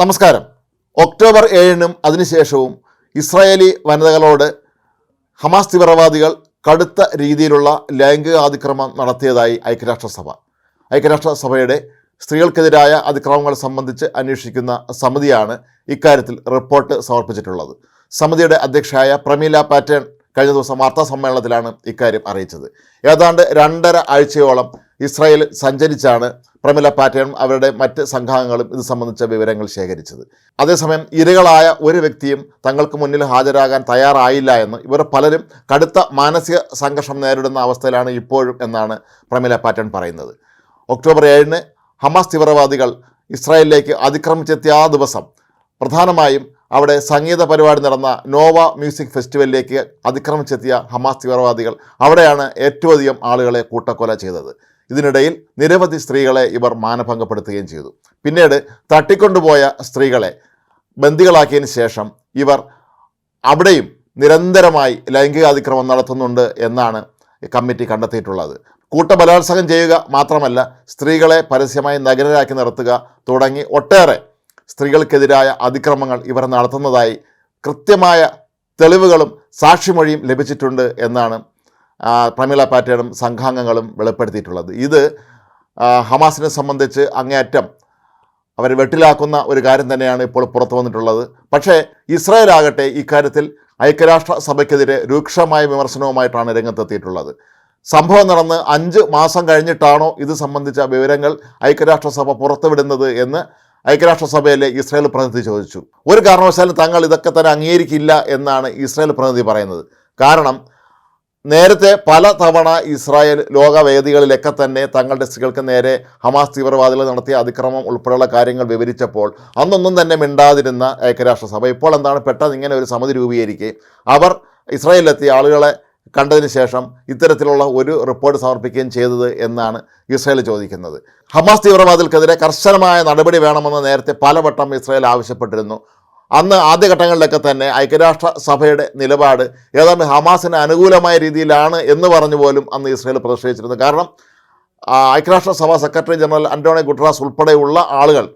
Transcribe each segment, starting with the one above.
നമസ്കാരം. ഒക്ടോബർ ഏഴിനും അതിനുശേഷവും Israeli വനിതകളോട് Hamas തീവ്രവാദികൾ കടുത്ത രീതിയിലുള്ള ലൈംഗിക അതിക്രമം നടത്തിയതായി ഐക്യരാഷ്ട്രസഭ. ഐക്യരാഷ്ട്രസഭയുടെ സ്ത്രീകൾക്കെതിരായ അതിക്രമങ്ങൾ സംബന്ധിച്ച് അന്വേഷിക്കുന്ന സമിതിയാണ് ഇക്കാര്യത്തിൽ റിപ്പോർട്ട് സമർപ്പിച്ചിട്ടുള്ളത്. സമിതിയുടെ അധ്യക്ഷയായ പ്രമീല പാറ്റേൺ കഴിഞ്ഞ ദിവസം വാർത്താ സമ്മേളനത്തിലാണ് ഇക്കാര്യം അറിയിച്ചത്. ഏതാണ്ട് രണ്ടര ആഴ്ചയോളം ഇസ്രായേൽ സഞ്ചരിച്ചാണ് പ്രമില പാറ്റേൺ അവരുടെ മറ്റ് സംഘാംഗങ്ങളും ഇത് സംബന്ധിച്ച വിവരങ്ങൾ ശേഖരിച്ചത്. അതേസമയം ഇരകളായ ഒരു വ്യക്തിയും തങ്ങൾക്ക് മുന്നിൽ ഹാജരാകാൻ തയ്യാറായില്ല എന്ന് ഇവർ പലരും കടുത്ത മാനസിക സംഘർഷം നേരിടുന്ന അവസ്ഥയിലാണ് ഇപ്പോഴും എന്നാണ് പ്രമില പാറ്റേൺ പറയുന്നത്. ഒക്ടോബർ ഏഴിന് ഹമാസ് തീവ്രവാദികൾ ഇസ്രായേലിലേക്ക് അതിക്രമിച്ചെത്തിയ ആ ദിവസം പ്രധാനമായും അവിടെ സംഗീത പരിപാടി നടന്ന നോവ മ്യൂസിക് ഫെസ്റ്റിവലിലേക്ക് അതിക്രമിച്ചെത്തിയ ഹമാസ് തീവ്രവാദികൾ അവിടെയാണ് ഏറ്റവും അധികം ആളുകളെ കൂട്ടക്കൊല ചെയ്തത്. ഇതിനിടയിൽ നിരവധി സ്ത്രീകളെ ഇവർ മാനഭംഗപ്പെടുത്തുകയും ചെയ്തു. പിന്നീട് തട്ടിക്കൊണ്ടുപോയ സ്ത്രീകളെ ബന്ദികളാക്കിയതിന് ശേഷം ഇവർ അവിടെയും നിരന്തരമായി ലൈംഗികാതിക്രമം നടത്തുന്നുണ്ട് എന്നാണ് കമ്മിറ്റി കണ്ടെത്തിയിട്ടുള്ളത്. കൂട്ടബലാത്സംഗം ചെയ്യുക മാത്രമല്ല സ്ത്രീകളെ പരസ്യമായി നഗരരാക്കി നിർത്തുക തുടങ്ങി ഒട്ടേറെ സ്ത്രീകൾക്കെതിരായ അതിക്രമങ്ങൾ ഇവർ നടത്തുന്നതായി കൃത്യമായ തെളിവുകളും സാക്ഷിമൊഴിയും ലഭിച്ചിട്ടുണ്ട് എന്നാണ് പ്രമീള പാറ്റേണും സംഘാംഗങ്ങളും വെളിപ്പെടുത്തിയിട്ടുള്ളത്. ഇത് ഹമാസിനെ സംബന്ധിച്ച് അങ്ങേയറ്റം അവർ വെട്ടിലാക്കുന്ന ഒരു കാര്യം തന്നെയാണ് ഇപ്പോൾ പുറത്തു വന്നിട്ടുള്ളത്. പക്ഷേ ഇസ്രായേൽ ആകട്ടെ ഇക്കാര്യത്തിൽ ഐക്യരാഷ്ട്ര സഭയ്ക്കെതിരെ രൂക്ഷമായ വിമർശനവുമായിട്ടാണ് രംഗത്തെത്തിയിട്ടുള്ളത്. സംഭവം നടന്ന് അഞ്ച് മാസം കഴിഞ്ഞിട്ടാണോ ഇത് സംബന്ധിച്ച വിവരങ്ങൾ ഐക്യരാഷ്ട്രസഭ പുറത്തുവിടുന്നത് എന്ന് ഐക്യരാഷ്ട്രസഭയിലെ ഇസ്രായേൽ പ്രതിനിധി ചോദിച്ചു. ഒരു കാരണവശാലും തങ്ങൾ ഇതൊക്കെ തന്നെ അംഗീകരിക്കില്ല എന്നാണ് ഇസ്രായേൽ പ്രതിനിധി പറയുന്നത്. കാരണം നേരത്തെ പല തവണ ഇസ്രായേൽ ലോകവേദികളിലൊക്കെ തന്നെ തങ്ങളുടെ സ്ത്രീകൾക്ക് നേരെ ഹമാസ് തീവ്രവാദികൾ നടത്തിയ അതിക്രമം ഉൾപ്പെടെയുള്ള കാര്യങ്ങൾ വിവരിച്ചപ്പോൾ അന്നൊന്നും തന്നെ മിണ്ടാതിരുന്ന ഐക്യരാഷ്ട്രസഭ ഇപ്പോൾ എന്താണ് പെട്ടെന്ന് ഇങ്ങനെ ഒരു സമിതി രൂപീകരിക്കുകയും അവർ ഇസ്രായേലിലെത്തിയ ആളുകളെ കണ്ടതിന് ശേഷം ഇത്തരത്തിലുള്ള ഒരു റിപ്പോർട്ട് സമർപ്പിക്കുകയും ചെയ്തത് എന്നാണ് ഇസ്രായേൽ ചോദിക്കുന്നത്. ഹമാസ് തീവ്രവാദികൾക്കെതിരെ കർശനമായ നടപടി വേണമെന്ന് നേരത്തെ പലവട്ടം ഇസ്രായേൽ ആവശ്യപ്പെട്ടിരുന്നു. അന്ന് ആദ്യഘട്ടങ്ങളിലൊക്കെ തന്നെ ഐക്യരാഷ്ട്ര സഭയുടെ നിലപാട് ഏതാണ്ട് ഹമാസിന് അനുകൂലമായ രീതിയിലാണ് എന്ന് പറഞ്ഞു പോലും അന്ന് ഇസ്രയേൽ പ്രതിഷേധിച്ചിരുന്നു കാരണം ഐക്യരാഷ്ട്ര സഭ സെക്രട്ടറി ജനറൽ അന്റോണിയോ ഗുട്രാസ് ഉൾപ്പെടെയുള്ള ആളുകൾ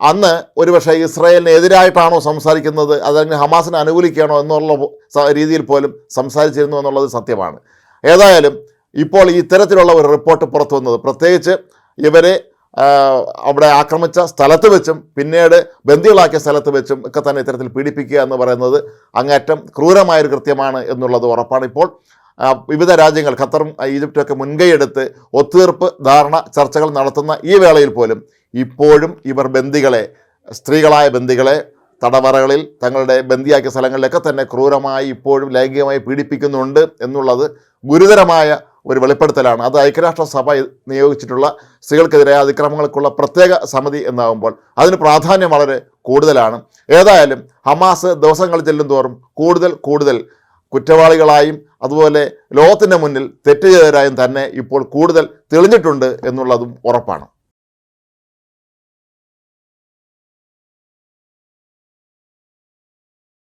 അന്ന് ഒരുപക്ഷെ ഇസ്രായേലിന് എതിരായിട്ടാണോ സംസാരിക്കുന്നത് അതല്ലെങ്കിൽ ഹമാസിനെ അനുകൂലിക്കുകയാണോ എന്നുള്ള രീതിയിൽ പോലും സംസാരിച്ചിരുന്നു എന്നുള്ളത് സത്യമാണ്. ഏതായാലും ഇപ്പോൾ ഇത്തരത്തിലുള്ള ഒരു റിപ്പോർട്ട് പുറത്തു വന്നത് പ്രത്യേകിച്ച് ഇവരെ അവിടെ ആക്രമിച്ച സ്ഥലത്ത് വെച്ചും പിന്നീട് ബന്ദികളാക്കിയ സ്ഥലത്ത് വെച്ചും ഒക്കെ തന്നെ ഇത്തരത്തിൽ പീഡിപ്പിക്കുക എന്ന് പറയുന്നത് അങ്ങേറ്റം ക്രൂരമായൊരു കൃത്യമാണ് എന്നുള്ളത് ഉറപ്പാണ്. ഇപ്പോൾ വിവിധ രാജ്യങ്ങൾ ഖത്തറും ഒക്കെ മുൻകൈയെടുത്ത് ഒത്തുതീർപ്പ് ധാരണ ചർച്ചകൾ നടത്തുന്ന ഈ വേളയിൽ പോലും ഇപ്പോഴും ഇവർ ബന്ദികളെ സ്ത്രീകളായ ബന്ദികളെ തടവറകളിൽ തങ്ങളുടെ ബന്ദിയാക്കിയ സ്ഥലങ്ങളിലൊക്കെ തന്നെ ക്രൂരമായി ഇപ്പോഴും ലൈംഗികമായി പീഡിപ്പിക്കുന്നുണ്ട് എന്നുള്ളത് ഗുരുതരമായ ഒരു വെളിപ്പെടുത്തലാണ്. അത് ഐക്യരാഷ്ട്ര സഭ നിയോഗിച്ചിട്ടുള്ള സ്ത്രീകൾക്കെതിരെ അതിക്രമങ്ങൾക്കുള്ള പ്രത്യേക സമിതി എന്നാകുമ്പോൾ അതിന് പ്രാധാന്യം വളരെ കൂടുതലാണ്. ഏതായാലും ഹമാസ് ദിവസങ്ങൾ ചെല്ലും തോറും കൂടുതൽ കൂടുതൽ കുറ്റവാളികളായും അതുപോലെ ലോകത്തിന്റെ മുന്നിൽ തെറ്റ് ചെയ്തവരായും തന്നെ ഇപ്പോൾ കൂടുതൽ തെളിഞ്ഞിട്ടുണ്ട് എന്നുള്ളതും ഉറപ്പാണ്.